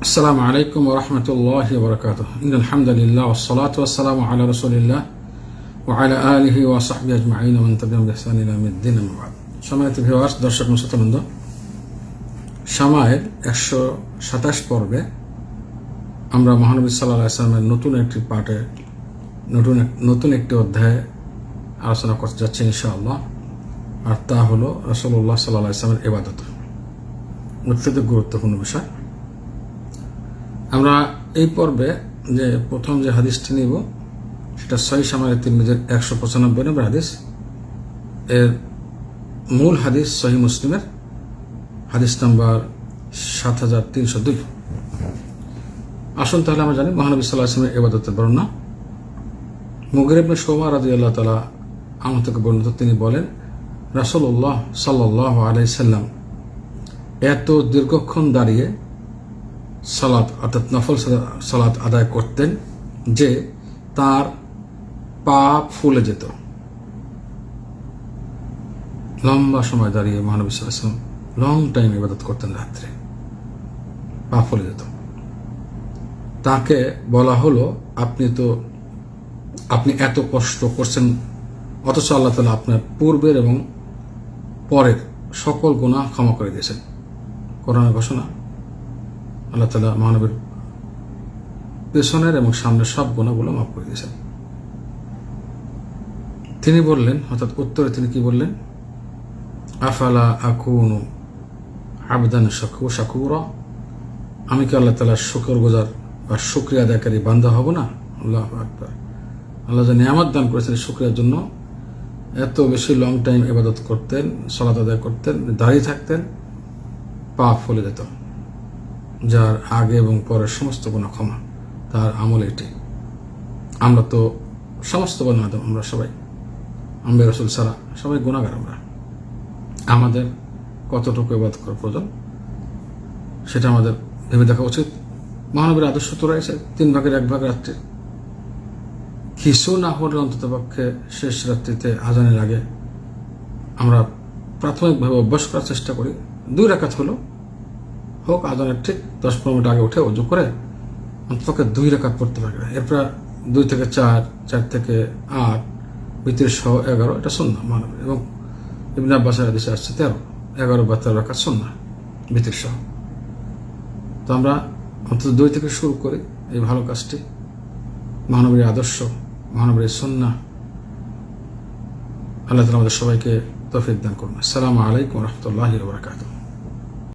السلام عليكم ورحمة الله وبركاته إن الحمد لله والصلاة والسلام على رسول الله وعلى آله وصحبه أجمعين ومن تبعهم بإحسان إلى يوم الدين أما بعد সম্মানিত ভিউয়ার্স দর্শক শ্রোতাবৃন্দ সময়ের একশো সাতাশ পর্বে আমরা মহানবী সাল্লাহ আসলামের নতুন একটি পাঠে নতুন এক- নতুন একটি অধ্যায়ে আলোচনা করতে যাচ্ছি ইনশাআল্লাহ আর তা হলো রসল্লাহ সাল্লাহ আসলামের এবাদত অত্যন্ত গুরুত্বপূর্ণ বিষয় আমরা এই পর্বে যে প্রথম যে হাদিসটি নিব, সেটা ছয় সামারে তিরমিজের একশো পঁচানব্বই নম্বর হাদিস। এর মূল হাদিস সহি মুসলিমের, হাদিস নাম্বার সাত হাজার তিনশো দুই। আসুন তাহলে আমরা জানি, মহানবী সাল্লাহ আসলামের এবাদতের বর্ণনা। মুগের ইবনে শোমা রাজি আল্লাহ তালা আমার থেকে বর্ণিত, তিনি বলেন, রাসূলুল্লাহ সাল্লাহ আলাইসাল্লাম এত দীর্ঘক্ষণ দাঁড়িয়ে সালাত, অর্থাৎ নফল সালা- সালাত আদায় করতেন যে তার পা ফুলে যেত। লম্বা সময় দাঁড়িয়ে মহানবী সাল্লাম লং টাইম ইবাদত করতেন রাত্রে। পা ফুলে যেত। তাকে বলা হলো, আপনি তো, আপনি এত কষ্ট করছেন, অথচ আল্লাহ তালা আপনার পূর্বের এবং পরের সকল গুণা ক্ষমা করে দিয়েছেন। করোনা ঘোষণা আল্লাহ তালা মহানবীর পেছনের এবং সামনের সব গুণাগুলো মাফ করে দিয়েছেন। তিনি বললেন, অর্থাৎ উত্তরে তিনি কি বললেন? আফালা আকুনু আবদান শাকু শাকুরা? আমি কি আল্লাহ তালার শুকর গোজার বা শুক্রিয়া আদায়কারী বান্ধা হব না? আল্লাহ আকবার। আল্লাহ যে নিয়ামত দান করেছেন শুক্রিয়ার জন্য। এত বেশি লং টাইম ইবাদত করতেন, সলাত আদায় করতেন, দাঁড়িয়ে থাকতেন পা ফলে যেত। যার আগে এবং পরের সমস্ত গুণা ক্ষমা, তার আমল এটি। আমরা তো সমস্ত বর্ণাদ আমরা সবাই। আম্বে রসুল সারা সবাই গুণাগার আমরা। আমাদের কতটুকু এবাদ করা প্রয়োজন? সেটা আমাদের ভেবে দেখা উচিত। মহানবীর আদর্শ তো রয়েছে, তিন ভাগের এক ভাগ রাত্রি। কিছু না হলে অন্তত পক্ষে শেষ রাত্রিতে আজানের আগে আমরা প্রাথমিকভাবে অভ্যাস করার চেষ্টা করি। দুই রাকাত হলো হোক আজানের ঠিক দশ পনেরো মিনিট আগে উঠে অজু করে অন্তপক্ষে দুই রেখাত পড়তে পারবে। না এরপর দুই থেকে চার চার থেকে আট ভিতরে সহ এগারো, এটা শূন্য মানব। এবং ইবনে আব্বাসের আদেশে আসছে তেরো, এগারো বা তেরো রাখাত শূন্য ভিতর সহ। তো আমরা অন্তত দুই থেকে শুরু করি এই ভালো কাজটি। মহানবীর আদর্শ মহানবীর সন্না আল্লাহ তালা আমাদের সবাইকে তফিক দান করুন। আসসালামু আলাইকুম রহমতুল্লাহ বরকাতুহ।